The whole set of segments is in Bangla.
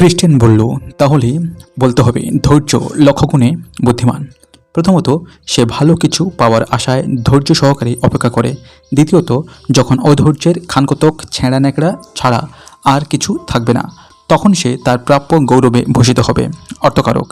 খ্রিস্টান বলল, তাহলে বলতে হবে, ধৈর্য লক্ষ্যগুণে বুদ্ধিমান। প্রথমত, সে ভালো কিছু পাওয়ার আশায় ধৈর্য সহকারে অপেক্ষা করে। দ্বিতীয়ত, যখন অধৈর্যের খানকতক ছেঁড়া ন্যাকড়া ছাড়া আর কিছু থাকবে না, তখন সে তার প্রাপ্য গৌরবে ভূষিত হবে। অর্থকারক,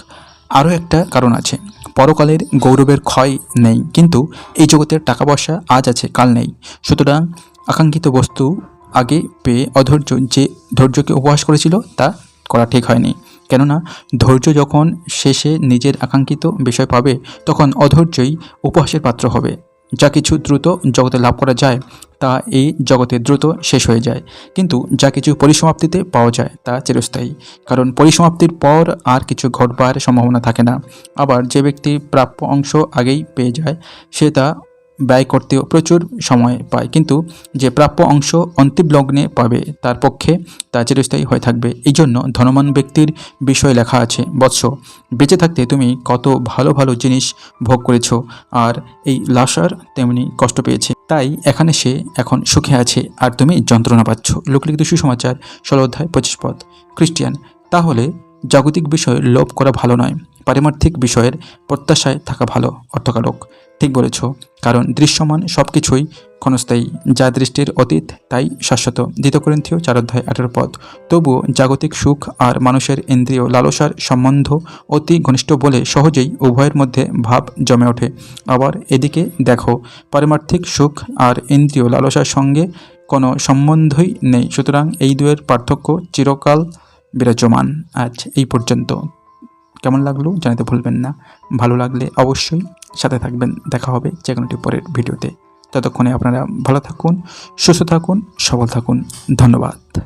আরও একটা কারণ আছে। পরকালের গৌরবের ক্ষয় নেই, কিন্তু এই জগতের টাকা পয়সা আজ আছে, কাল নেই। সুতরাং আকাঙ্ক্ষিত বস্তু আগে পেয়ে অধৈর্য যে ধৈর্যকে উপহাস করেছিল, তা করা ঠিক হয়নি। কেননা ধৈর্য যখন শেষে নিজের আকাঙ্ক্ষিত বিষয় পাবে, তখন অধৈর্যই উপহাসের পাত্র হবে। যা কিছু দ্রুত জগতে লাভ করা যায়, তা এই জগতে দ্রুত শেষ হয়ে যায়। কিন্তু যা কিছু পরিসমাপ্তিতে পাওয়া যায়, তা চিরস্থায়ী। কারণ পরিসমাপ্তির পর আর কিছু ঘটবার সম্ভাবনা থাকে না। আবার যে ব্যক্তি প্রাপ্য অংশ আগেই পেয়ে যায়, সে তা ব্যয় করতেও প্রচুর সময় পায়। কিন্তু যে প্রাপ্য অংশ অন্তিম লগ্নে পাবে, তার পক্ষে তা চিরস্থায়ী হয়ে থাকবে। এই জন্য ধনবান ব্যক্তির বিষয় লেখা আছে, বৎস, বেঁচে থাকতে তুমি কত ভালো ভালো জিনিস ভোগ করেছ, আর এই লাশার তেমনি কষ্ট পেয়েছে। তাই এখানে সে এখন সুখে আছে, আর তুমি যন্ত্রণা পাচ্ছ। লোকলিখিত সুসমাচার, ষোলো অধ্যায়, পঁচিশ পদ। খ্রিস্টিয়ান, তাহলে জাগতিক বিষয়ে লোভ করা ভালো নয়। পারিমার্থিক বিষয়ের প্রত্যাশায় থাকা ভালো, অর্থকারক। ঠিক বলেছ, কারণ দৃশ্যমান সব কিছুই ক্ষণস্থায়ী। যা দৃষ্টির অতীত, তাই শাশ্বত। দ্বিতীয় করিন্থীয় চার অধ্যায় আঠারো পদ। তবুও জাগতিক সুখ আর মানুষের ইন্দ্রিয় লালসার সম্বন্ধ অতি ঘনিষ্ঠ বলে সহজেই উভয়ের মধ্যে ভাব জমে ওঠে। আবার এদিকে দেখো, পারিমার্থিক সুখ আর ইন্দ্রিয় লালসার সঙ্গে কোনো সম্বন্ধই নেই। সুতরাং এই দুয়ের পার্থক্য চিরকাল বিরাজমান। আজ এই পর্যন্ত। কেমন লাগল জানাতে ভুলবেন না। ভালো লাগলে অবশ্যই সাথে থাকবেন। দেখা হবে যে কোনোটি পরের ভিডিওতে। ততক্ষণে আপনারা ভালো থাকুন, সুস্থ থাকুন, সবল থাকুন। ধন্যবাদ।